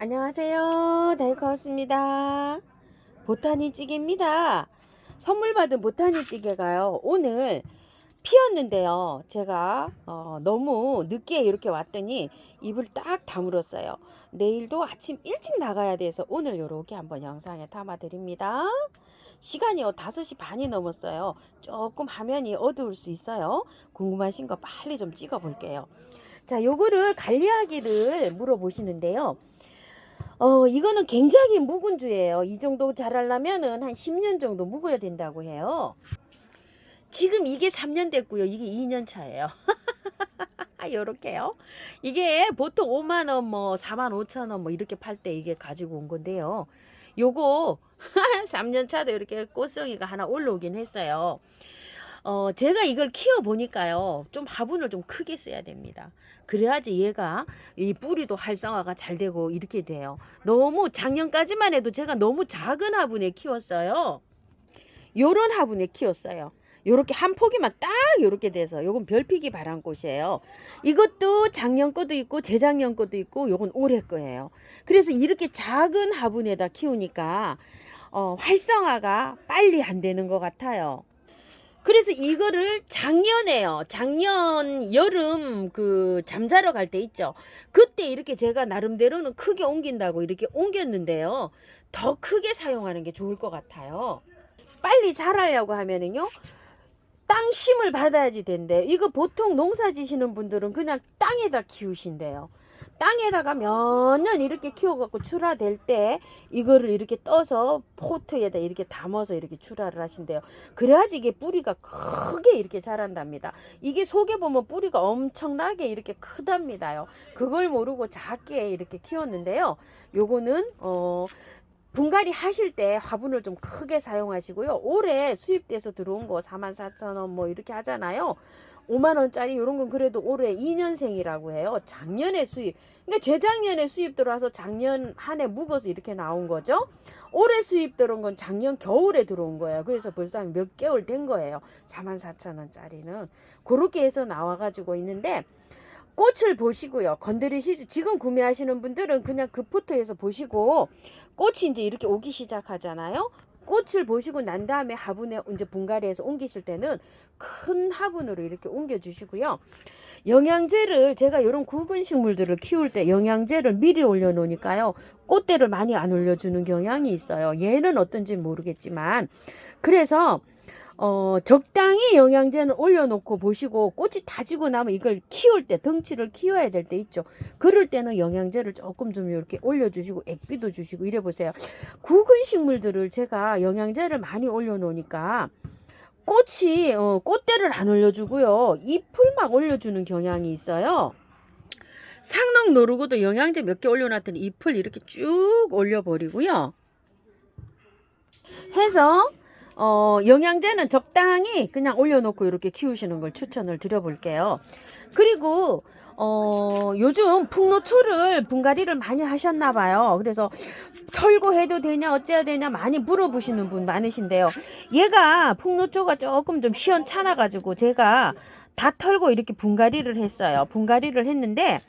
안녕하세요. 다이커스입니다. 보타니 찌개입니다. 선물 받은 보타니 찌개가요. 오늘 피었는데요. 제가 어, 너무 늦게 이렇게 왔더니 입을 딱 다물었어요. 내일도 아침 일찍 나가야 돼서 오늘 이렇게 한번 영상에 담아 드립니다. 시간이요 5시 반이 넘었어요. 조금 화면이 어두울 수 있어요. 궁금하신 거 빨리 좀 찍어 볼게요. 자, 요거를 관리하기를 물어보시는데요. 어, 이거는 굉장히 묵은 주예요. 이 정도 자라려면은 한 10년 정도 묵어야 된다고 해요. 지금 이게 3년 됐고요. 이게 2년 차예요. 요렇게요. 이게 보통 5만 원, 뭐 4만 5천 원, 뭐 이렇게 팔 때 이게 가지고 온 건데요. 요거 3년 차도 이렇게 꽃송이가 하나 올라오긴 했어요. 어, 제가 이걸 키워 보니까요. 좀 화분을 좀 크게 써야 됩니다. 그래야지 얘가 이 뿌리도 활성화가 잘 되고 이렇게 돼요. 너무 작년까지만 해도 제가 너무 작은 화분에 키웠어요. 요런 화분에 키웠어요. 요렇게 한 포기만 딱 요렇게 돼서 요건 별피기 바람꽃이에요. 이것도 작년 거도 있고 재작년 거도 있고 요건 올해 거예요. 그래서 이렇게 작은 화분에다 키우니까 어, 활성화가 빨리 안 되는 것 같아요. 그래서 이거를 작년에요. 작년 여름 그 잠자러 갈 때 있죠. 그때 이렇게 제가 나름대로는 크게 옮긴다고 이렇게 옮겼는데요. 더 크게 사용하는 게 좋을 것 같아요. 빨리 자라려고 하면은요. 땅 심을 받아야지 된대. 이거 보통 농사 지시는 분들은 그냥 땅에다 키우신대요. 땅에다가 몇 년 이렇게 키워갖고 출하될 때 이거를 이렇게 떠서 포트에다 이렇게 담아서 이렇게 출하를 하신대요. 그래야지 이게 뿌리가 크게 이렇게 자란답니다. 이게 속에 보면 뿌리가 엄청나게 이렇게 크답니다요. 그걸 모르고 작게 이렇게 키웠는데요. 요거는 어 분갈이 하실 때 화분을 좀 크게 사용하시고요. 올해 수입돼서 들어온 거 44,000원 뭐 이렇게 하잖아요. 5만 원짜리 이런 건 그래도 올해 2년생이라고 해요. 작년에 수입. 그러니까 재작년에 수입 들어와서 작년 한 해 묵어서 이렇게 나온 거죠. 올해 수입 들어온 건 작년 겨울에 들어온 거예요. 그래서 벌써 한 몇 개월 된 거예요. 44,000원짜리는. 그렇게 해서 나와가지고 있는데 꽃을 보시고요. 건드리시지. 지금 구매하시는 분들은 그냥 그 포토에서 보시고 꽃이 이제 이렇게 오기 시작하잖아요. 꽃을 보시고 난 다음에 화분에 이제 분갈이해서 옮기실 때는 큰 화분으로 이렇게 옮겨 주시고요. 영양제를 제가 이런 굵은 식물들을 키울 때 영양제를 미리 올려 놓으니까요. 꽃대를 많이 안 올려주는 경향이 있어요. 얘는 어떤지 모르겠지만 그래서 어, 적당히 영양제는 올려놓고 보시고 꽃이 다 지고 나면 이걸 키울 때 덩치를 키워야 될 때 있죠. 그럴 때는 영양제를 조금 좀 이렇게 올려주시고 액비도 주시고 이래 보세요. 굵은 식물들을 제가 영양제를 많이 올려놓으니까 꽃이 어, 꽃대를 안 올려주고요. 잎을 막 올려주는 경향이 있어요. 상록 노르고도 영양제 몇 개 올려놨더니 잎을 이렇게 쭉 올려버리고요. 해서 어, 영양제는 적당히 그냥 올려놓고 이렇게 키우시는 걸 추천을 드려볼게요. 그리고 어, 요즘 풍노초를 분갈이를 많이 하셨나 봐요. 그래서 털고 해도 되냐 어째야 되냐 많이 물어보시는 분 많으신데요. 얘가 풍노초가 조금 좀 시원찮아 가지고 제가 다 털고 이렇게 분갈이를 했어요. 분갈이를 했는데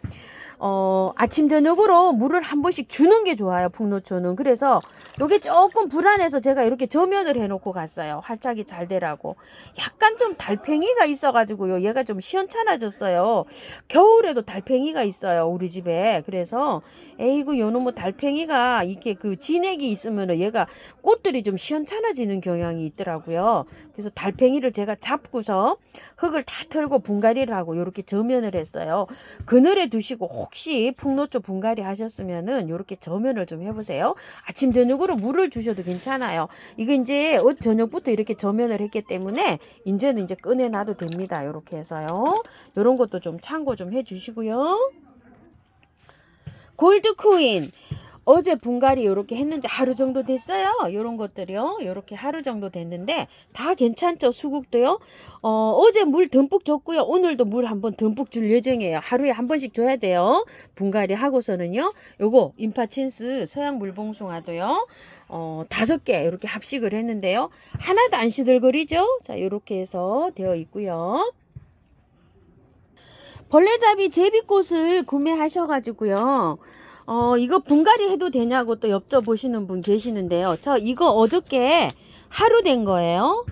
어, 아침 저녁으로 물을 한 번씩 주는 게 좋아요. 풍노초는. 그래서 요게 조금 불안해서 제가 이렇게 저면을 해 놓고 갔어요. 활짝이 잘 되라고. 약간 좀 달팽이가 있어 가지고요. 얘가 좀 시원찮아졌어요. 겨울에도 달팽이가 있어요. 우리 집에. 그래서 에이구 요놈의 달팽이가 이렇게 그 진액이 있으면 얘가 꽃들이 좀 시원찮아지는 경향이 있더라고요. 그래서 달팽이를 제가 잡고서 흙을 다 털고 분갈이를 하고 이렇게 저면을 했어요. 그늘에 두시고 혹시 풍노초 분갈이 하셨으면은 이렇게 저면을 좀 해보세요. 아침 저녁으로 물을 주셔도 괜찮아요. 이거 이제 어, 저녁부터 이렇게 저면을 했기 때문에 이제는 이제 꺼내놔도 됩니다. 이렇게 해서요. 이런 것도 좀 참고 좀 해주시고요. 골드 코인. 어제 분갈이 이렇게 했는데 하루 정도 됐어요. 이런 것들이요. 이렇게 하루 정도 됐는데 다 괜찮죠. 수국도요. 어, 어제 물 듬뿍 줬고요. 오늘도 물 한번 듬뿍 줄 예정이에요. 하루에 한 번씩 줘야 돼요. 분갈이 하고서는요. 요거 인파친스 서양 물봉송아도요. 어, 다섯 개 이렇게 합식을 했는데요. 하나도 안 시들거리죠. 자, 이렇게 해서 되어 있고요. 벌레잡이 제비꽃을 구매하셔가지고요. 어, 이거 분갈이 해도 되냐고 또 여쭤보시는 분 계시는데요. 저 이거 어저께 하루 된 거예요.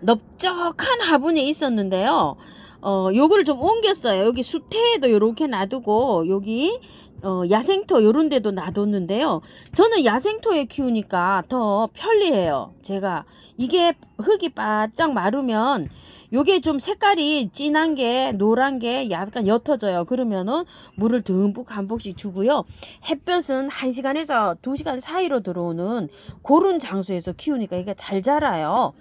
넓적한 화분에 있었는데요. 어, 요거를 좀 옮겼어요. 여기 수태에도 요렇게 놔두고, 여기, 어, 야생토 요런 데도 놔뒀는데요. 저는 야생토에 키우니까 더 편리해요. 제가. 이게 흙이 바짝 마르면, 요게 좀 색깔이 진한 게, 노란 게 약간 옅어져요. 그러면은 물을 듬뿍 한 복씩 주고요. 햇볕은 1시간에서 2시간 사이로 들어오는 그런 장소에서 키우니까 이게 잘 자라요.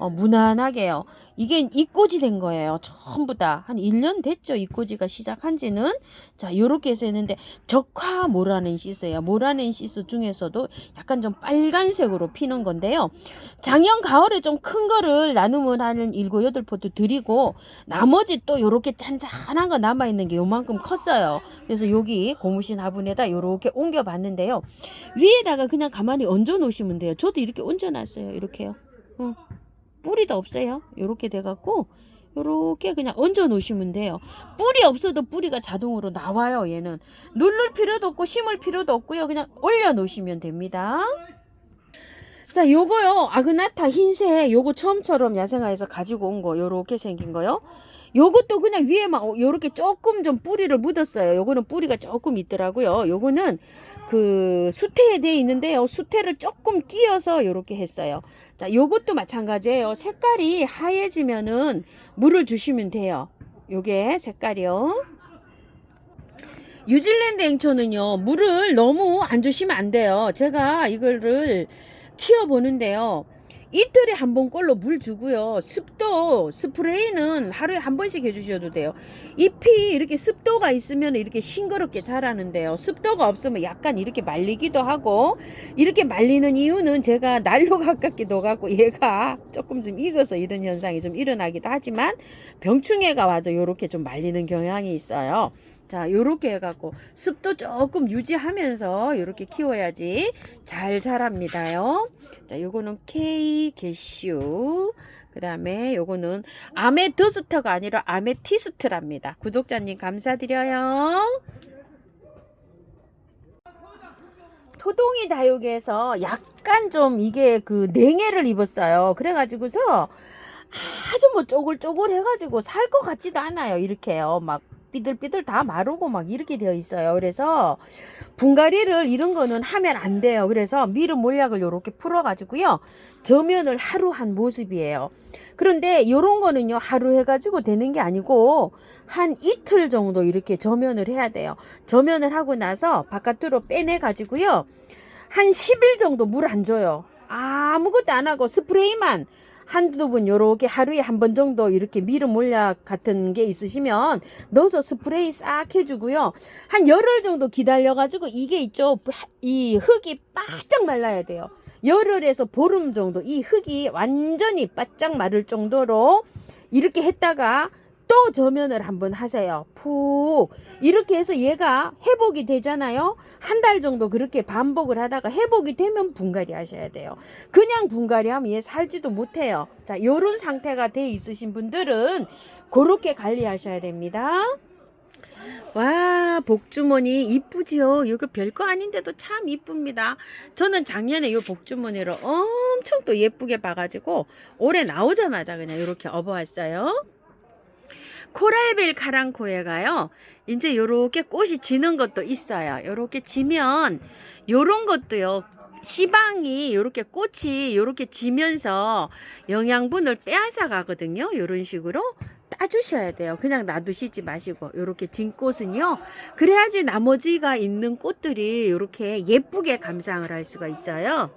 어, 무난하게요. 이게 입꼬지 된 거예요. 전부 다. 한 1년 됐죠. 입꼬지가 시작한 지는. 자, 요렇게 해서 했는데, 적화 모라넨시스예요. 모라넨시스 중에서도 약간 좀 빨간색으로 피는 건데요. 작년 가을에 좀 큰 거를 나누면 한 7, 8포트 드리고, 나머지 또 요렇게 짠짠한 거 남아있는 게 요만큼 컸어요. 그래서 여기 고무신 화분에다 요렇게 옮겨봤는데요. 위에다가 그냥 가만히 얹어 놓으시면 돼요. 저도 이렇게 얹어 놨어요. 이렇게요. 어. 뿌리도 없어요. 요렇게 돼갖고 요렇게 그냥 얹어 놓으시면 돼요. 뿌리 없어도 뿌리가 자동으로 나와요. 얘는 누를 필요도 없고 심을 필요도 없고요. 그냥 올려 놓으시면 됩니다. 자, 요거요. 아그나타 흰색 요거 처음처럼 야생화에서 가지고 온 거 요렇게 생긴 거요. 요것도 그냥 위에만 요렇게 조금 좀 뿌리를 묻었어요. 요거는 뿌리가 조금 있더라고요. 요거는 그 수태에 돼 있는데요. 수태를 조금 끼워서 요렇게 했어요. 자, 요것도 마찬가지예요. 색깔이 하얘지면은 물을 주시면 돼요. 요게 색깔이요. 뉴질랜드 앵초는요, 물을 너무 안 주시면 안 돼요. 제가 이거를 키워 보는데요. 이틀에 한 번 꼴로 물 주고요. 습도, 스프레이는 하루에 한 번씩 해주셔도 돼요. 잎이 이렇게 습도가 있으면 이렇게 싱그럽게 자라는데요. 습도가 없으면 약간 이렇게 말리기도 하고, 이렇게 말리는 이유는 제가 난로 가깝게 넣어갖고 얘가 조금 좀 익어서 이런 현상이 좀 일어나기도 하지만, 병충해가 와도 이렇게 좀 말리는 경향이 있어요. 자, 요렇게 해갖고 습도 조금 유지하면서 요렇게 키워야지 잘 자랍니다요. 자, 요거는 K 게슈. 그 다음에 요거는 아메더스터가 아니라 아메티스트랍니다. 구독자님 감사드려요. 토동이 다육에서 약간 좀 이게 그 냉해를 입었어요. 그래가지고서 아주 뭐 쪼글쪼글 해가지고 살 것 같지도 않아요. 이렇게요. 막 삐들삐들 다 마르고 막 이렇게 되어 있어요. 그래서 분갈이를 이런 거는 하면 안 돼요. 그래서 미름 몰약을 이렇게 풀어가지고요. 저면을 하루 한 모습이에요. 그런데 요런 거는요, 하루 해가지고 되는 게 아니고, 한 이틀 정도 이렇게 저면을 해야 돼요. 저면을 하고 나서 바깥으로 빼내가지고요, 한 10일 정도 물 안 줘요. 아무것도 안 하고 스프레이만 한두 분 요렇게 하루에 한 번 정도 이렇게 미름 몰약 같은 게 있으시면 넣어서 스프레이 싹 해주고요. 한 열흘 정도 기다려가지고 이게 있죠. 이 흙이 바짝 말라야 돼요. 열흘에서 보름 정도 이 흙이 완전히 바짝 마를 정도로 이렇게 했다가 또 저면을 한번 하세요. 푹 이렇게 해서 얘가 회복이 되잖아요. 한 달 정도 그렇게 반복을 하다가 회복이 되면 분갈이 하셔야 돼요. 그냥 분갈이 하면 얘 살지도 못해요. 자, 요런 상태가 돼 있으신 분들은 그렇게 관리하셔야 됩니다. 와, 복주머니 이쁘지요? 이거 별거 아닌데도 참 이쁩니다. 저는 작년에 이 복주머니를 엄청 또 예쁘게 봐가지고 올해 나오자마자 그냥 이렇게 업어왔어요. 코랄벨 카랑코에가요. 이제 요렇게 꽃이 지는 것도 있어요. 요렇게 지면 요런 것도요. 시방이 요렇게 꽃이 요렇게 지면서 영양분을 빼앗아 가거든요. 요런 식으로 따주셔야 돼요. 그냥 놔두시지 마시고 요렇게 진 꽃은요. 그래야지 나머지가 있는 꽃들이 요렇게 예쁘게 감상을 할 수가 있어요.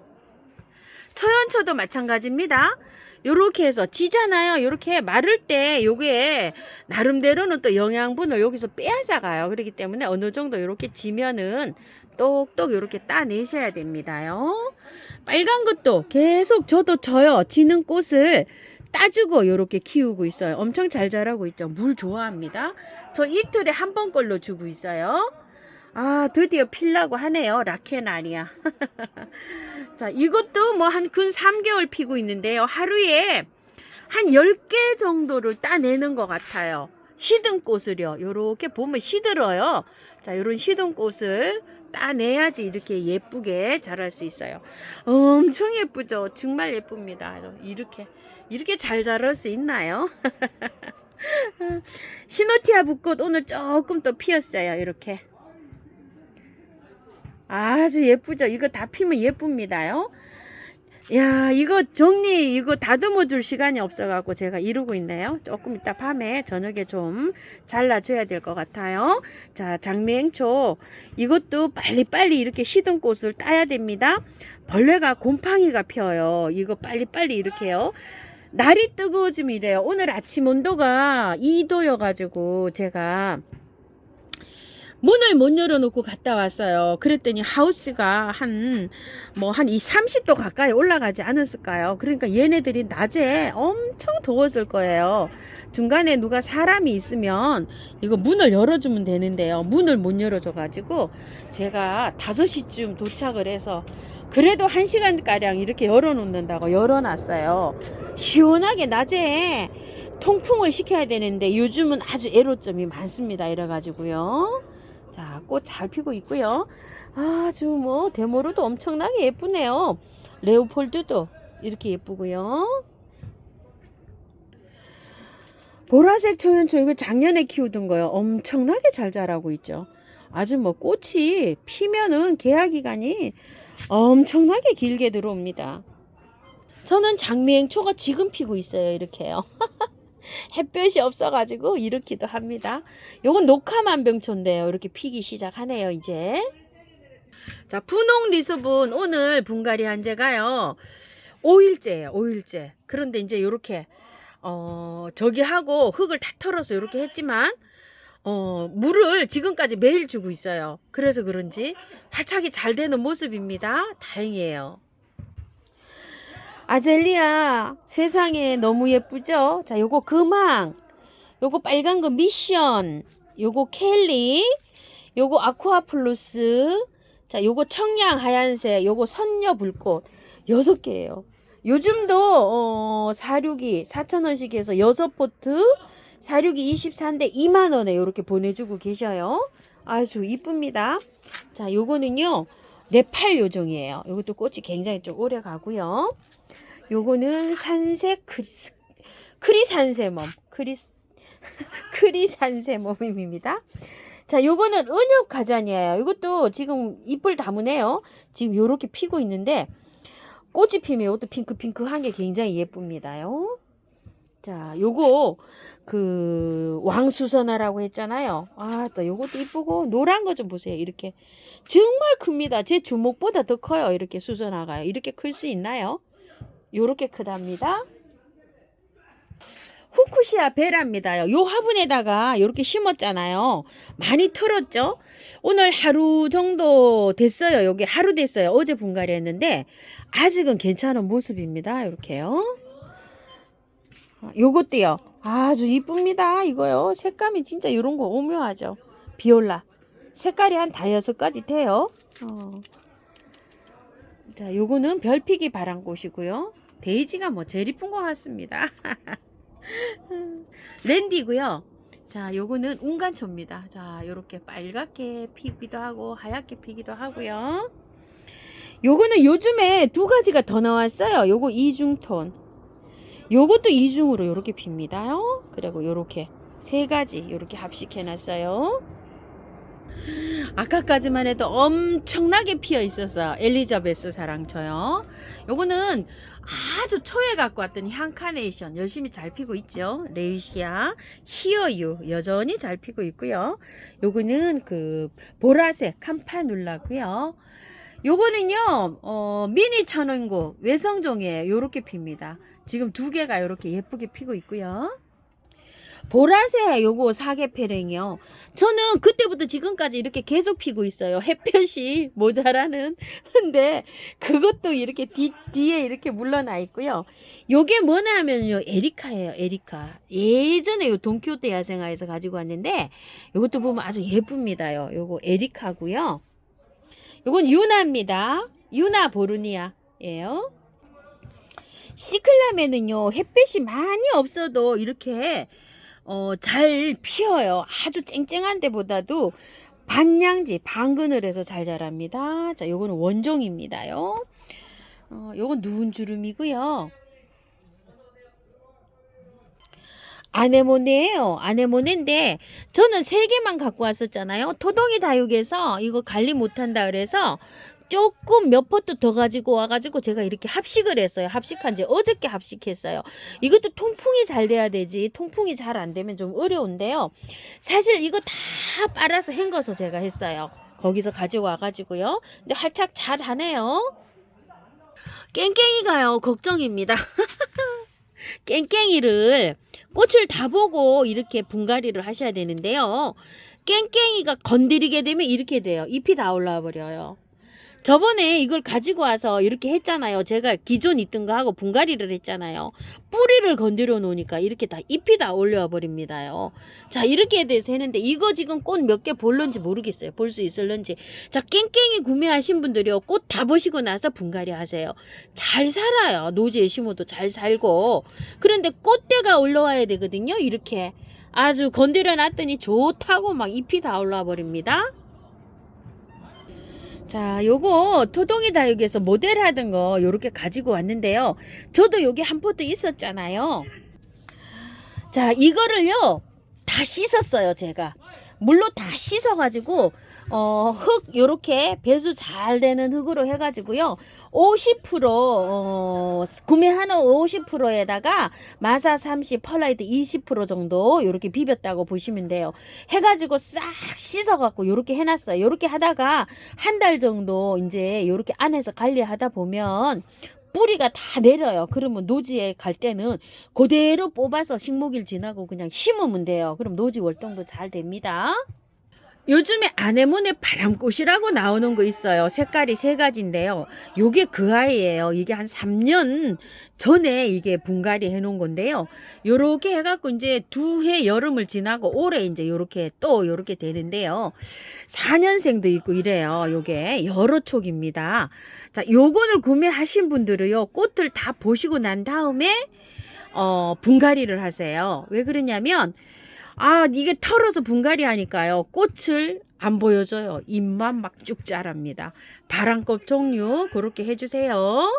초연초도 마찬가지입니다. 요렇게 해서 지잖아요. 요렇게 마를 때 요게 나름대로는 또 영양분을 여기서 빼앗아 가요. 그렇기 때문에 어느 정도 요렇게 지면은 똑똑 요렇게 따내셔야 됩니다요. 빨간 것도 계속 저도 져요. 지는 꽃을 따주고 요렇게 키우고 있어요. 엄청 잘 자라고 있죠. 물 좋아합니다. 저 이틀에 한 번 걸로 주고 있어요. 아, 드디어 필라고 하네요. 라케나리아. 자, 이것도 뭐 한 근 3개월 피고 있는데요. 하루에 한 10개 정도를 따내는 것 같아요. 시든 꽃을요. 요렇게 보면 시들어요. 자, 요런 시든 꽃을 따내야지 이렇게 예쁘게 자랄 수 있어요. 엄청 예쁘죠? 정말 예쁩니다. 이렇게 이렇게 잘 자랄 수 있나요? 시노티아 붓꽃 오늘 조금 더 피었어요. 이렇게. 아주 예쁘죠? 이거 다 피면 예쁩니다요. 야, 이거 정리, 이거 다듬어 줄 시간이 없어갖고 제가 이러고 있네요. 조금 이따 밤에 저녁에 좀 잘라줘야 될 것 같아요. 자, 장미행초. 이것도 빨리빨리 이렇게 시든 꽃을 따야 됩니다. 벌레가 곰팡이가 펴요. 이거 빨리빨리 이렇게요. 날이 뜨거워지면 이래요. 오늘 아침 온도가 2도여가지고 제가 문을 못 열어놓고 갔다 왔어요. 그랬더니 하우스가 한, 뭐, 한 이 30도 가까이 올라가지 않았을까요? 그러니까 얘네들이 낮에 엄청 더웠을 거예요. 중간에 누가 사람이 있으면 이거 문을 열어주면 되는데요. 문을 못 열어줘가지고 제가 5시쯤 도착을 해서 그래도 1시간가량 이렇게 열어놓는다고 열어놨어요. 시원하게 낮에 통풍을 시켜야 되는데 요즘은 아주 애로점이 많습니다. 이래가지고요. 자, 꽃 잘 피고 있고요. 아주 뭐 데모로도 엄청나게 예쁘네요. 레오폴드도 이렇게 예쁘고요. 보라색 초연초 이거 작년에 키우던 거요. 엄청나게 잘 자라고 있죠. 아주 뭐 꽃이 피면은 개화 기간이 엄청나게 길게 들어옵니다. 저는 장미행 초가 지금 피고 있어요. 이렇게요. 햇볕이 없어가지고 이렇기도 합니다. 요건 녹화만병초인데요. 이렇게 피기 시작하네요. 이제. 자, 분홍 리수분 오늘 분갈이 한 제가요. 5일째예요. 5일째. 그런데 이제 요렇게 어, 저기 하고 흙을 다 털어서 이렇게 했지만 어, 물을 지금까지 매일 주고 있어요. 그래서 그런지 활착이 잘 되는 모습입니다. 다행이에요. 아젤리아 세상에 너무 예쁘죠? 자, 요거 금황, 요거 빨간 거 미션, 요거 켈리, 요거 아쿠아 플루스, 자, 요거 청량 하얀색, 요거 선녀 불꽃 여섯 개예요. 요즘도 어, 사육이 4,000원씩 해서 여섯 포트 사육이 24인데 2만 원에 이렇게 보내 주고 계셔요. 아주 이쁩니다. 자, 요거는요. 네팔 요정이에요. 요것도 꽃이 굉장히 좀 오래 가고요. 요거는 산색 크리스, 크리산세멈. 크리스, 크리산세멈입니다. 자, 요거는 은엽 가잔이에요. 이것도 지금 잎을 다무네요. 지금 요렇게 피고 있는데, 꽃이 피면 이것도 핑크핑크한 게 굉장히 예쁩니다요. 자, 요거, 그, 왕수선화라고 했잖아요. 아, 또 요것도 이쁘고, 노란 거 좀 보세요. 이렇게. 정말 큽니다. 제 주먹보다 더 커요. 이렇게 수선화가요. 이렇게 클 수 있나요? 요렇게 크답니다. 후쿠시아 베라입니다. 요 화분에다가 요렇게 심었잖아요. 많이 털었죠? 오늘 하루 정도 됐어요. 여기 하루 됐어요. 어제 분갈이 했는데 아직은 괜찮은 모습입니다. 이렇게요. 요것도요. 아주 이쁩니다. 이거요. 색감이 진짜 이런 거 오묘하죠. 비올라. 색깔이 한 다여섯 가지 돼요. 어. 자, 요거는 별피기 바람꽃이고요. 데이지가 뭐 제일 이쁜 것 같습니다. 랜디고요. 자, 요거는 운간초입니다. 자, 요렇게 빨갛게 피기도 하고 하얗게 피기도 하고요. 요거는 요즘에 두 가지가 더 나왔어요. 요거 이중톤. 요것도 이중으로 요렇게 핍니다요. 그리고 요렇게 세 가지 요렇게 합식해 놨어요. 아까까지만 해도 엄청나게 피어 있었어. 엘리자베스 사랑초요. 요거는 아주 초에 갖고 왔던 향카네이션 열심히 잘 피고 있죠. 레이시아 히어유 여전히 잘 피고 있고요. 요거는 그 보라색 캄파눌라고요. 요거는요 어, 미니 천원고 외성종이에요. 요렇게 핍니다. 지금 두 개가 요렇게 예쁘게 피고 있고요. 보라색 요거 사계패랭이요. 저는 그때부터 지금까지 이렇게 계속 피고 있어요. 햇볕이 모자라는. 근데 그것도 이렇게 뒤, 뒤에 이렇게 물러나 있고요. 요게 뭐냐 하면요. 에리카예요. 에리카. 예전에 요 돈키호테 야생화에서 가지고 왔는데 요것도 보면 아주 예쁩니다요. 요거 에리카고요. 요건 유나입니다. 유나 보르니아예요. 시클라멘은요 햇빛이 많이 없어도 이렇게 어, 잘 피어요. 아주 쨍쨍한 데보다도 반양지, 반그늘에서 잘 자랍니다. 자, 요거는 원종입니다요. 어, 요건 누운 주름이고요. 아네모네예요. 아네모네인데 저는 세 개만 갖고 왔었잖아요. 토동이 다육에서 이거 관리 못한다 그래서 조금 몇 포트 더 가지고 와가지고 제가 이렇게 합식을 했어요. 합식한 지 어저께 합식했어요. 이것도 통풍이 잘 돼야 되지. 통풍이 잘 안 되면 좀 어려운데요. 사실 이거 다 빨아서 헹궈서 제가 했어요. 거기서 가지고 와가지고요. 근데 활착 잘 하네요. 깽깽이가요. 걱정입니다. 깽깽이를 꽃을 다 보고 이렇게 분갈이를 하셔야 되는데요. 깽깽이가 건드리게 되면 이렇게 돼요. 잎이 다 올라와 버려요. 저번에 이걸 가지고 와서 이렇게 했잖아요. 제가 기존 있던 거 하고 분갈이를 했잖아요. 뿌리를 건드려 놓으니까 이렇게 다 잎이 다 올라와 버립니다요. 자, 이렇게 돼서 했는데 이거 지금 꽃 몇 개 볼런지 모르겠어요. 볼 수 있을런지. 자, 깽깽이 구매하신 분들이요. 꽃 다 보시고 나서 분갈이 하세요. 잘 살아요. 노지에 심어도 잘 살고. 그런데 꽃대가 올라와야 되거든요. 이렇게. 아주 건드려 놨더니 좋다고 막 잎이 다 올라와 버립니다. 자, 요거 토동이 다육에서 모델 하던 거 요렇게 가지고 왔는데요. 저도 요게 한 포트 있었잖아요. 자, 이거를요. 다 씻었어요, 제가. 물로 다 씻어가지고, 어, 흙, 요렇게 배수 잘 되는 흙으로 해가지고요. 50%, 어, 구매하는 50%에다가 마사 30, 펄라이트 20% 정도 요렇게 비볐다고 보시면 돼요. 해가지고 싹 씻어갖고 요렇게 해놨어요. 요렇게 하다가 한 달 정도 이제 요렇게 안에서 관리하다 보면 뿌리가 다 내려요. 그러면 노지에 갈 때는 그대로 뽑아서 식목일 지나고 그냥 심으면 돼요. 그럼 노지 월동도 잘 됩니다. 요즘에 아네모네 바람꽃이라고 나오는 거 있어요. 색깔이 세 가지인데요. 요게 그 아이예요. 이게 한 3년 전에 이게 분갈이 해 놓은 건데요. 요렇게 해 갖고 이제 두 해 여름을 지나고 올해 이제 요렇게 또 요렇게 되는데요. 4년생도 있고 이래요. 요게 여러 촉입니다. 자, 요거를 구매하신 분들은요. 꽃을 다 보시고 난 다음에 어, 분갈이를 하세요. 왜 그러냐면 아, 이게 털어서 분갈이 하니까요. 꽃을 안 보여줘요. 잎만 막 쭉 자랍니다. 바람꽃 종류 그렇게 해주세요.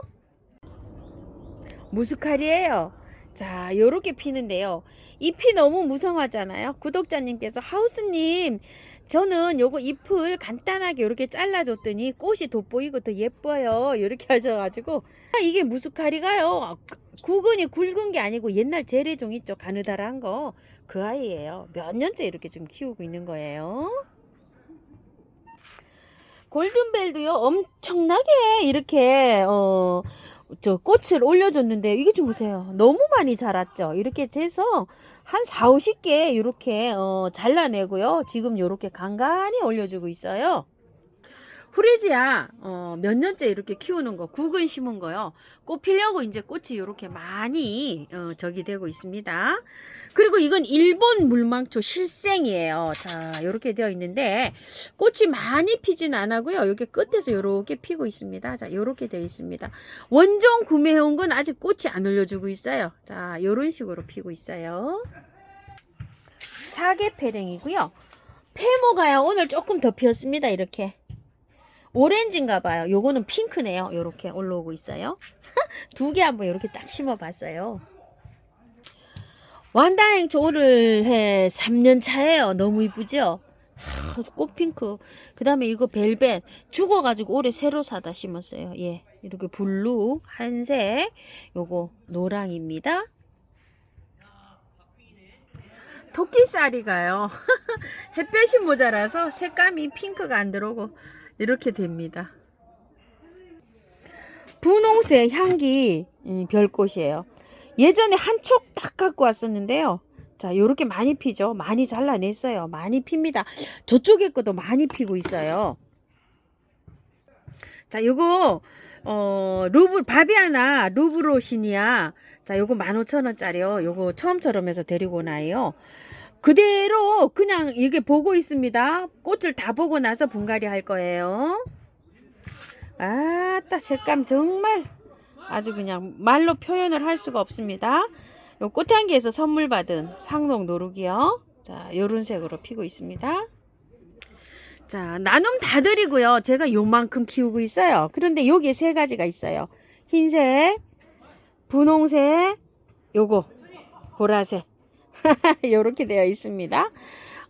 무스칼이에요. 자, 요렇게 피는데요. 잎이 너무 무성하잖아요. 구독자님께서 하우스님, 저는 요거 잎을 간단하게 이렇게 잘라줬더니 꽃이 돋보이고 더 예뻐요. 이렇게 하셔가지고 아, 이게 무스칼이가요. 구근이 굵은 게 아니고 옛날 재래종 있죠. 가느다란 거. 그 아이예요. 몇 년째 이렇게 좀 키우고 있는 거예요. 골든벨도요. 엄청나게 이렇게 어. 저 꽃을 올려줬는데 이게 좀 보세요. 너무 많이 자랐죠. 이렇게 해서 한 4, 50개 이렇게 어, 잘라내고요. 지금 이렇게 간간히 올려주고 있어요. 후레지아 어, 몇 년째 이렇게 키우는 거 구근 심은 거요. 꽃 피려고 이제 꽃이 이렇게 많이 어, 저기 되고 있습니다. 그리고 이건 일본 물망초 실생이에요. 자 이렇게 되어 있는데 꽃이 많이 피진 않아고요. 여기 끝에서 이렇게 피고 있습니다. 자 이렇게 되어 있습니다. 원종 구매해온 건 아직 꽃이 안 올려주고 있어요. 자 이런 식으로 피고 있어요. 사계패랭이고요. 페모가요 오늘 조금 더 피었습니다. 이렇게. 오렌지인가 봐요. 요거는 핑크네요. 요렇게 올라오고 있어요. 두 개 한번 요렇게 딱 심어봤어요. 완다행 조를 해 3년 차예요. 너무 이쁘죠? 하, 꽃핑크. 그 다음에 이거 벨벳 죽어가지고 올해 새로 사다 심었어요. 예. 이렇게 블루, 한색, 요거 노랑입니다. 토끼살이가요. 햇볕이 모자라서 색감이 핑크가 안 들어오고 이렇게 됩니다. 분홍색 향기 음, 별꽃이에요. 예전에 한 촉 딱 갖고 왔었는데요. 자, 요렇게 많이 피죠. 많이 잘라냈어요. 많이 핍니다. 저쪽에 것도 많이 피고 있어요. 자, 요거 어, 루브 바비아나 루브로시니아. 자, 요거 15,000원짜리요. 요거 처음처럼 해서 데리고 나요. 그대로 그냥 이게 보고 있습니다. 꽃을 다 보고 나서 분갈이 할 거예요. 아따 색감 정말 아주 그냥 말로 표현을 할 수가 없습니다. 요 꽃향기에서 선물 받은 상록 노루기요. 자, 요런 색으로 피고 있습니다. 자, 나눔 다 드리고요. 제가 요만큼 키우고 있어요. 그런데 여기에 세 가지가 있어요. 흰색, 분홍색, 요거, 보라색. 요렇게 되어 있습니다.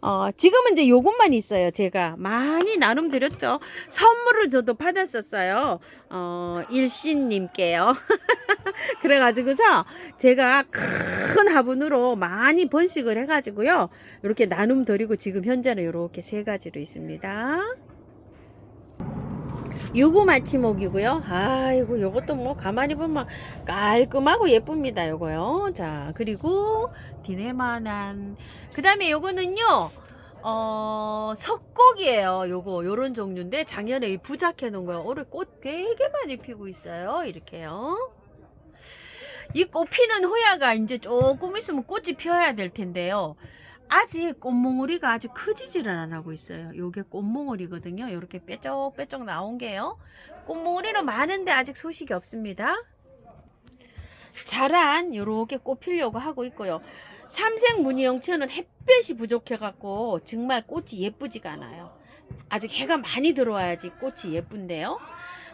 어, 지금은 이제 요것만 있어요. 제가 많이 나눔 드렸죠. 선물을 저도 받았었어요. 어, 일신님께요. 그래가지고서 제가 큰 화분으로 많이 번식을 해가지고요. 이렇게 나눔 드리고 지금 현재는 이렇게 세 가지로 있습니다. 유구 마치목이고요. 아이고 요것도 뭐 가만히 보면 깔끔하고 예쁩니다. 요거요. 자 그리고 디네만한 그 다음에 요거는요. 어 석곡이에요. 요거 요런 종류인데 작년에 이 부작해 놓은 거예요. 올해 꽃 되게 많이 피고 있어요. 이렇게요. 이 꽃 피는 호야가 이제 조금 있으면 꽃이 피어야 될 텐데요. 아직 꽃몽우리가 아주 크지지를 안 하고 있어요. 요게 꽃몽우리거든요. 요렇게 빼쪽빼쪽 나온 게요. 꽃몽우리는 많은데 아직 소식이 없습니다. 자란 요렇게 꽃 피려고 하고 있고요. 삼색 무늬영천은 햇볕이 부족해갖고 정말 꽃이 예쁘지가 않아요. 아직 해가 많이 들어와야지 꽃이 예쁜데요.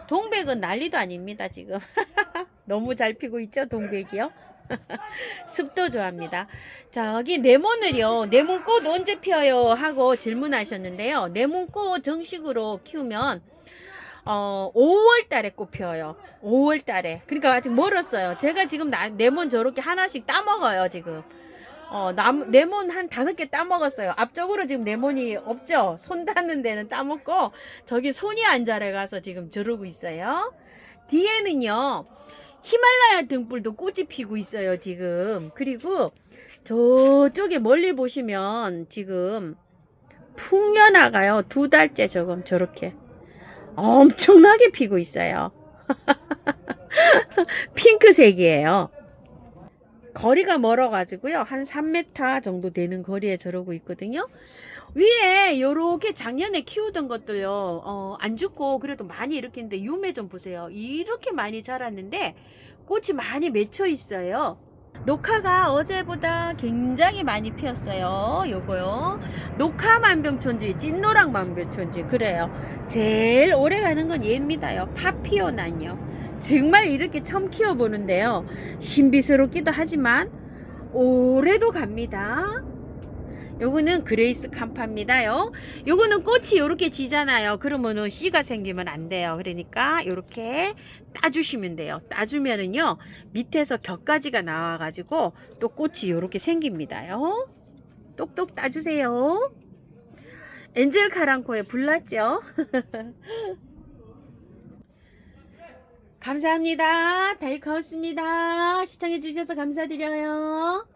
동백은 난리도 아닙니다, 지금. 너무 잘 피고 있죠, 동백이요? 습도 좋아합니다. 자, 여기 네모늘이요. 네모꽃 언제 피어요? 하고 질문하셨는데요. 네모꽃 정식으로 키우면 어, 5월 달에 꽃 피어요. 5월 달에. 그러니까 아직 멀었어요. 제가 지금 나, 네몬 저렇게 하나씩 따먹어요, 지금. 어, 남, 레몬 한 다섯 개 따먹었어요. 앞쪽으로 지금 레몬이 없죠? 손 닿는 데는 따먹고, 저기 손이 안 자래 가서 지금 저러고 있어요. 뒤에는요, 히말라야 등불도 꽃이 피고 있어요, 지금. 그리고 저쪽에 멀리 보시면 지금 풍년화가요, 두 달째 조금 저렇게 엄청나게 피고 있어요. 핑크색이에요. 거리가 멀어가지고요. 한 3m 정도 되는 거리에 저러고 있거든요. 위에 요렇게 작년에 키우던 것들요. 어, 안 죽고 그래도 많이 이렇게 있는데 유매 좀 보세요. 이렇게 많이 자랐는데 꽃이 많이 맺혀 있어요. 녹화가 어제보다 굉장히 많이 피었어요. 요거요. 녹화 만병촌지, 찐노랑 만병촌지. 그래요. 제일 오래 가는 건 얘입니다요. 파피오난요. 정말 이렇게 처음 키워보는데요. 신비스럽기도 하지만 오래도 갑니다. 요거는 그레이스 캄파입니다요. 요거는 꽃이 요렇게 지잖아요. 그러면은 씨가 생기면 안 돼요. 그러니까 요렇게 따주시면 돼요. 따주면은요 밑에서 격가지가 나와가지고 또 꽃이 요렇게 생깁니다요. 똑똑 따주세요. 엔젤 카랑코에 불났죠? 감사합니다. 다이카우스입니다. 시청해주셔서 감사드려요.